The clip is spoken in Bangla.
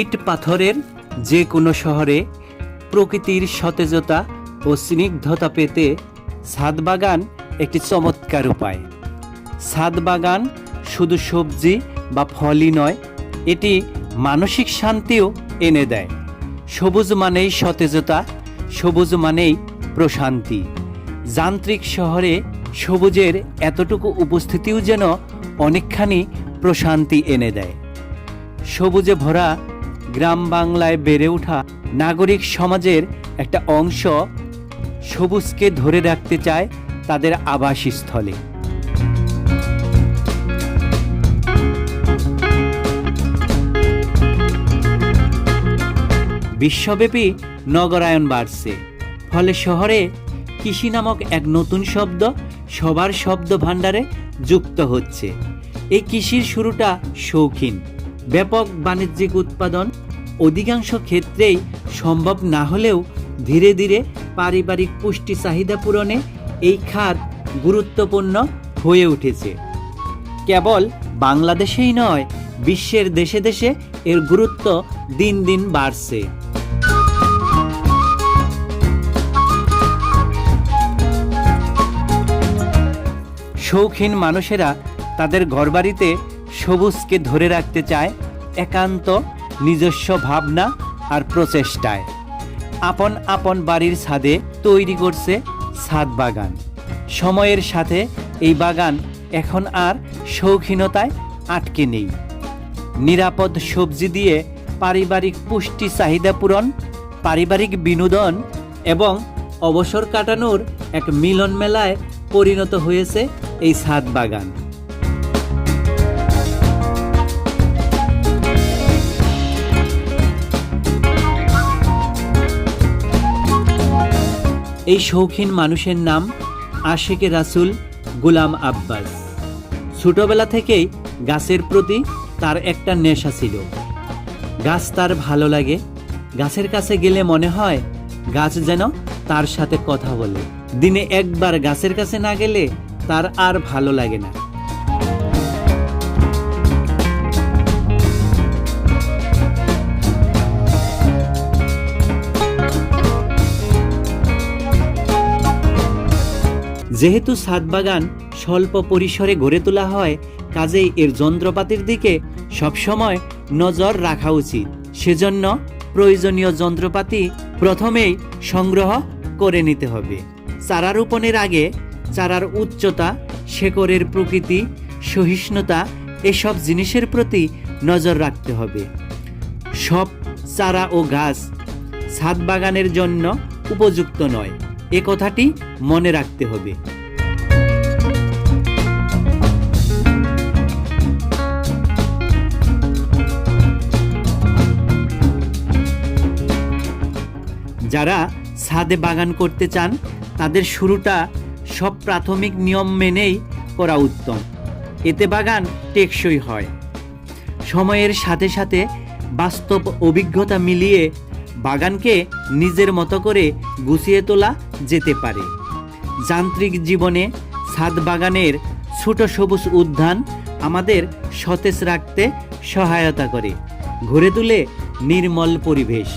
ইট পাথরের যে কোনো শহরে প্রকৃতির সতেজতা ও স্নিগ্ধতা পেতে ছাদ বাগান একটি চমৎকার উপায়। ছাদ বাগান শুধু সবজি বা ফলই নয়, এটি মানসিক শান্তিও এনে দেয়। সবুজ মানেই সতেজতা, সবুজ মানেই প্রশান্তি। যান্ত্রিক শহরে সবুজের এতটুকু উপস্থিতিও যেন অনেকখানি প্রশান্তি এনে দেয়। সবুজে ভরা গ্রাম বাংলায় বেড়ে ওঠা নাগরিক সমাজের একটা অংশ সবুজকে ধরে রাখতে চায় তাদের আবাসস্থলে। বিশ্বব্যাপী নগরায়ন বাড়ছে। ফলে শহরে কৃষি নামক এক নতুন শব্দ সবার শব্দ ভাণ্ডারে যুক্ত হচ্ছে। এই কৃষির শুরুটা শৌখিন, ব্যাপক বাণিজ্যিক উৎপাদন অধিকাংশ ক্ষেত্রেই সম্ভব না হলেও ধীরে ধীরে পারিবারিক পুষ্টি চাহিদা পূরণে এই খাত গুরুত্বপূর্ণ হয়ে উঠেছে। কেবল বাংলাদেশেই নয়, বিশ্বের দেশে দেশে এর গুরুত্ব দিন দিন বাড়ছে। শৌখিন মানুষেরা তাদের ঘরবাড়িতে সবুজকে ধরে রাখতে চায়, একান্ত নিজস্ব ভাবনা আর প্রচেষ্টায়। আপন আপন বাড়ির ছাদে তৈরি করছে ছাদ বাগান। সময়ের সাথে এই বাগান এখন আর শৌখিনতায় আটকে নেই। নিরাপদ সবজি দিয়ে পারিবারিক পুষ্টি চাহিদা পূরণ, পারিবারিক বিনোদন এবং অবসর কাটানোর এক মিলন মেলায় পরিণত হয়েছে এই ছাদ বাগান। এই শৌখিন মানুষের নাম আশেকে রাসুল গুলাম আব্বাস। ছোটবেলা থেকেই গাছের প্রতি তার একটা নেশা ছিল। গাছ তার ভালো লাগে। গাছের কাছে গেলে মনে হয় গাছ যেন তার সাথে কথা বলে। দিনে একবার গাছের কাছে না গেলে তার আর ভালো লাগে না। যেহেতু ছাদ বাগান স্বল্প পরিসরে গড়ে তোলা হয়, কাজেই এর যন্ত্রপাতির দিকে সবসময় নজর রাখা উচিত। সেজন্য প্রয়োজনীয় যন্ত্রপাতি প্রথমেই সংগ্রহ করে নিতে হবে। চারা রোপণের আগে চারার উচ্চতা, শেকড়ের প্রকৃতি, সহিষ্ণুতা এসব জিনিসের প্রতি নজর রাখতে হবে। সব চারা ও গাছ ছাদ বাগানের জন্য উপযুক্ত নয়। এ কথাটি মনে রাখতে হবে। যারা ছাদে বাগান করতে চান, তাদের শুরুটা সব প্রাথমিক নিয়ম মেনেই করা উত্তম। এতে বাগান টেকসই হয়। সময়ের সাথে সাথে বাস্তব অভিজ্ঞতা মিলিয়ে বাগানকে নিজের মতো করে গুছিয়ে তোলা যেতে পারে। যান্ত্রিক জীবনে ছাদ বাগানের ছোট সবুজ উদ্যান আমাদের সতেজ রাখতে সহায়তা করে। ঘুরে তুলে নির্মল পরিবেশ।